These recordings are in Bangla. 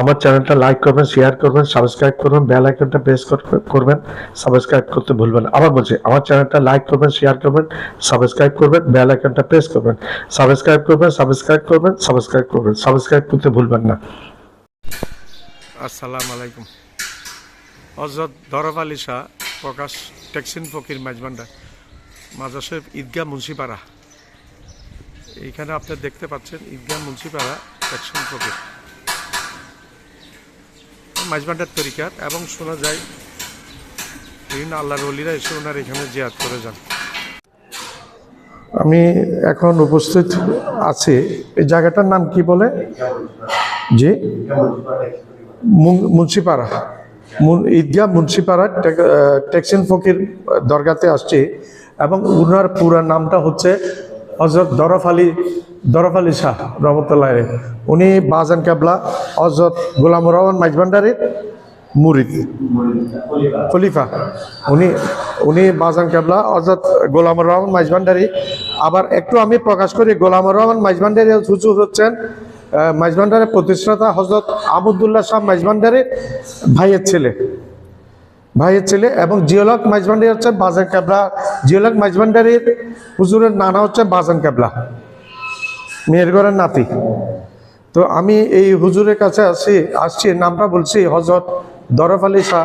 আমার চ্যানেলটা লাইক করবেন শেয়ার করবেন সাবস্ক্রাইব করবেন বেল আইকনটা প্রেস করবেন সাবস্ক্রাইব করতে ভুলবেন। আবার বলছি, আমার চ্যানেলটা লাইক করবেন শেয়ার করবেন সাবস্ক্রাইব করবেন বেল আইকনটা প্রেস করবেন সাবস্ক্রাইব করবেন সাবস্ক্রাইব করবেন সাবস্ক্রাইব করবেন সাবস্ক্রাইব করতে ভুলবেন না। আসসালামু আলাইকুম। হজরত দরব শাহ, প্রকাশ টেক্সিন ফকির মাজার শরীফ ঈদগাহ মুন্সিপাড়া। এইখানে আপনি দেখতে পাচ্ছেন ঈদগাহ মুন্সিপাড়া টেক্সিন ফকির। মাইজবান্ডার তরিকার এবং শোনা যায়, বিভিন্ন আল্লাহর অলিরা এসে ওনার এখানে জিয়াদ করে যান। আমি এখন উপস্থিত আছি। এই জায়গাটার নাম কি বলে? যে মুন- মুন্সিপাড়া। মুন- ঈদগাহ মুন্সিপাড়া টেক্সিন ফকির দরগাতে আসছি এবং উনার পুরা নামটা হচ্ছে হজরত দরফ আলী দরফ আলী শাহ রহমতুল্লাহ উনি বাজান কাবলা হজরত গোলাম রহমান মাইজভান্ডারির মুরিদ, খলিফা। উনি উনি বাজান কেবলা অর্থাৎ গোলাম রহমান মাইজভান্ডারি আবার একটু আমি প্রকাশ করি, গোলাম রহমান মাইজভান্ডারি হুজুর হচ্ছেন মাইজভান্ডারের প্রতিষ্ঠাতা হজরত আবুদুল্লাহ শাহ মাইজভান্ডারির ভাইয়ের ছেলে। ভাইয়ের ছেলে এবং জিওলক মাইজভান্ডারি হচ্ছে বাজান কেবলা। জিওলক মাইজভান্ডারির হুজুরের নানা হচ্ছে বাজান কেবলা। মেহেরগড়ের নাতি। তো আমি এই হুজুরের কাছে আসি, আসছি, নামটা বলছি হজরত দরফ আলী শাহ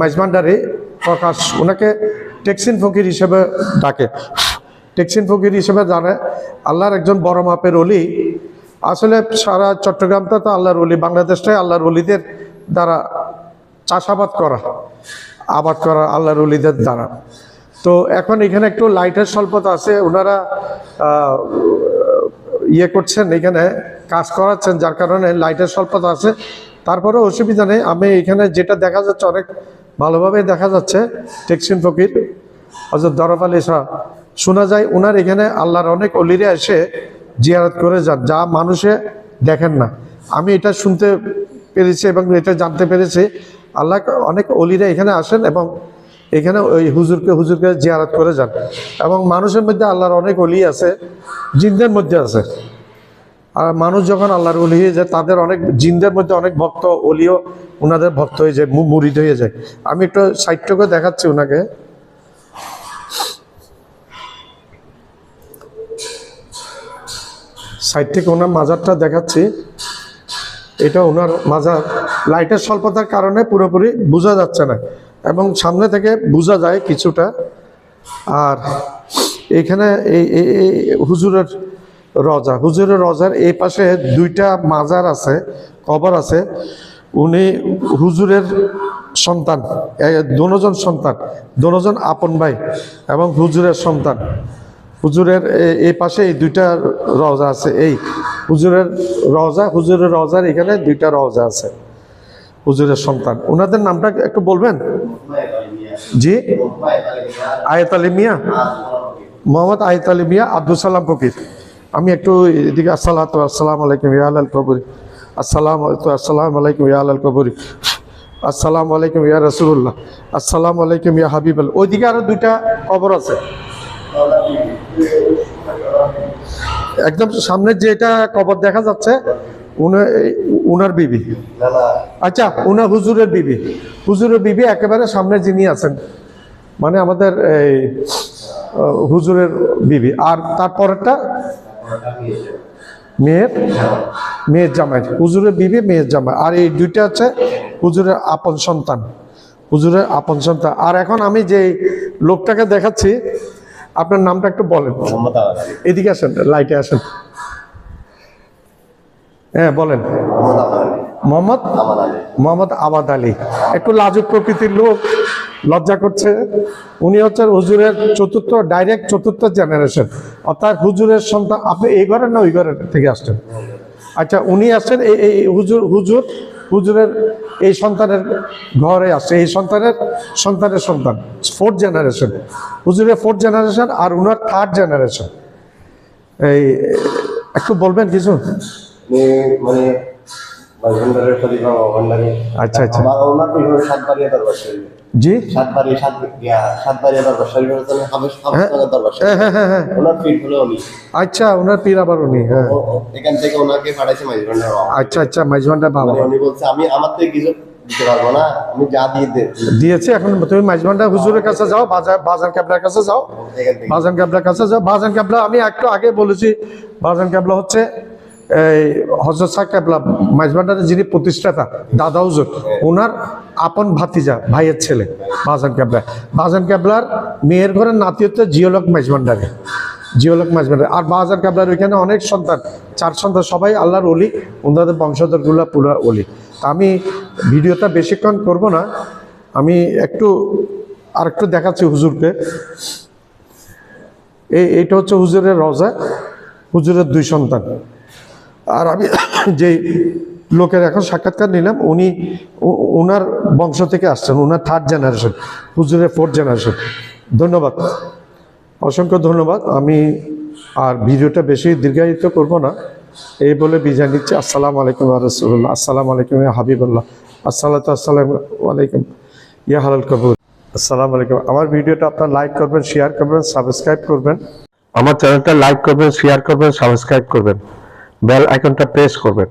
মাইজমান্ডারি প্রকাশ। ওনাকে টেক্সিন ফকির হিসেবে ডাকে। টেক্সিন ফকির হিসেবে জানে, আল্লাহর একজন বড় মাপের অলি। আসলে সারা চট্টগ্রামটা তো আল্লাহর অলি, বাংলাদেশটাই আল্লাহর অলিদের দ্বারা চাষাবাদ করা, আবাদ করা আল্লাহর অলিদের দ্বারা। তো এখন এখানে একটু লাইটের স্বল্পতা আছে, ওনারা ইয়ে করছেন এখানে, কাজ করাচ্ছেন, যার কারণে লাইটের স্বল্পতা আছে। তারপরে অসুবিধা নেই, আমি এখানে যেটা দেখা যাচ্ছে, অনেক ভালোভাবে দেখা যাচ্ছে, টেক্সিন ফকির হজরত দরফ আলী শাহ শোনা যায় ওনার এখানে আল্লাহর অনেক অলিরে এসে জিয়ারত করে যান, যা মানুষে দেখেন না। আমি এটা শুনতে পেরেছি এবং এটা জানতে পেরেছি। আল্লাহ অনেক অলিরা এখানে আসেন এবং এখানে ওই হুজুরকে হুজুরকে জিয়ারত করে যান। এবং মানুষের মধ্যে আল্লাহর অনেক অলি আছে, জিন্দের মধ্যে আছে। আর মানুষ যখন আল্লাহর অলি হয়ে যায়, তাদের অনেক, জিন্দের মধ্যে অনেক ভক্ত অলিও ওনাদের ভক্ত হয়ে যায় মুরিদ হয়ে যায়। আমি একটু সাইটটাকে দেখাচ্ছি ওনাকে সাইড থেকে ওনার মাজারটা দেখাচ্ছি। এটা ওনার মাজার। লাইটের স্বল্পতার কারণে পুরোপুরি বোঝা যাচ্ছে না। এবং সামনে থেকে বোঝা যায় কিছুটা। আর এখানে এই হুজুরের রজা, হুজুরের রজার এই পাশে দুইটা মাজার আছে, কবর আছে। উনি হুজুরের সন্তান দোনোজন সন্তান, দোনোজন আপন ভাই এবং হুজুরের সন্তান। হুজুরের এই পাশে এই দুইটা রজা আছে, এই হুজুরের রজা, হুজুরের রজার এখানে দুইটা রজা আছে। হুজুরের সন্তান। ওনাদের নামটা একটু বলবেন? জি। আয়ত আলী মিয়া। মোহাম্মদ আয়ত আলী মিয়া আব্দুল সালাম ফকির। আমি একটু এদিকে আসসালাম আসসালাম আলাইকুম ইয়া আল কবরি। আসসালাম আসসালাম আলাইকুম ইয়া আল কবরি। আসসালাম আলাইকুম ইয়া রসুল্লাহ আসসালাম আলাইকুম ইয়া হাবিব আল ওইদিকে আরও দুইটা কবর আছে। একদম সামনে যেটা কবর দেখা যাচ্ছে উনার বিবি। আচ্ছা উনার হুজুরের বিবি। হুজুরের বিবি একেবারে সামনে যিনি আছেন মানে আমাদের এই হুজুরের বিবি। আর তারপরেরটা মেয়ের? মেয়ের জামাই। হুজুরের বিবি মেয়ের জামাই। আর এই দুইটা হচ্ছে হুজুরের আপন সন্তান। হুজুরের আপন সন্তান। আর এখন আমি যে লোকটাকে দেখাচ্ছি আপনার নামটা একটু বলেন। এদিকে আসেন লাইটে আসেন। হ্যাঁ বলেন। মোহাম্মদ? মোহাম্মদ আবাদ আলী। একটু লাজুক প্রকৃতির লোক, লজ্জা করছে। উনি হচ্ছেন হুজুরের চতুর্থ, ডাইরেক্ট চতুর্থ জেনারেশন। অর্থাৎ হুজুরের সন্তান, আপনি এই ঘরের না ওই ঘরের থেকে আসছেন? আচ্ছা উনি আসছেন এই হুজুর হুজুর, হুজুরের এই সন্তানের ঘরে আসছে। এই সন্তানের সন্তানের সন্তান ফোর্থ জেনারেশন হুজুরের ফোর্থ জেনারেশন আর উনার থার্ড জেনারেশন এই, একটু বলবেন কিছু? মানে মাঝভান্ডারের খলিফা ভান্ডারি আচ্ছা, আচ্ছা। আমার ওনার পীর সাতবাড়িয়া দরবার শরীফ জি? সাতবাড়ি সাত সাতবাড়িয়া দরবার শরীফ হচ্ছে হাবেশ হাবেশনগর দরবার শরীফ ওনার পীর হলো উনি। আচ্ছা ওনার পীর আবার উনি হ্যাঁ। ও- ও- এখান থেকে ওনাকে পাঠাইছে মাঝভান্ডার আচ্ছা আচ্ছা মাইজবান্ডা বাবা। মানে উনি বলছে আমি আমার থেকে কিছু দিতে পারব না আমি যা দিয়ে দিয়েছে এখন তুমি মাইজবান্ডা হুজুরের কাছে যাও বাজার বাজার ক্যাবলার কাছে যাও। বাজান ক্যাবলার কাছে যাও। বাজান ক্যাবলা আমি একটু আগে বলেছি বাজান ক্যাবলা হচ্ছে হজরত শাহ ক্যাবলা মাইজবান্ডারের যিনি প্রতিষ্ঠাতা, দাদা হুজুর ওনার আপন ভাতিজা, ভাইয়ের ছেলে, বাজান ক্যাবলা বাজান ক্যাবলার মেয়ের ঘরের নাতি হচ্ছে জিওলক মাইজবান্ডারে। জিওলক মাইজবান্ডারে। আর বাজান ক্যাবলার ওইখানে অনেক সন্তান, চার সন্তান, সবাই আল্লাহর অলি ওনাদের বংশধরগুলো পুরো অলি তা আমি ভিডিওটা বেশিক্ষণ করব না, আমি একটু আর একটু দেখাচ্ছি হুজুরকে। এই, এইটা হচ্ছে হুজুরের রজা, হুজুরের দুই সন্তান। আর আমি যে লোকের এখন সাক্ষাৎকার নিলাম, উনি উনার বংশ থেকে আসছেন, উনার থার্ড জেনারেশন হুজুরের ফোর্থ জেনারেশন ধন্যবাদ। অসংখ্য ধন্যবাদ। আমি আর ভিডিওটা বেশি দীর্ঘায়িত করব না। এই বলে বিদায় নিচ্ছি। আসসালামু আলাইকুম রসুল্লাহ আসসালামু আলাইকুম হাবিবুল্লাহ। আসসালাতু আসসালাম আলাইকুম ইয়া হালাল কবুল আসসালামু আলাইকুম। আমার ভিডিওটা আপনার লাইক করবেন শেয়ার করবেন সাবস্ক্রাইব করবেন। আমার চ্যানেলটা লাইক করবেন শেয়ার করবেন সাবস্ক্রাইব করবেন। বেল আইকনটা প্রেস করবেন।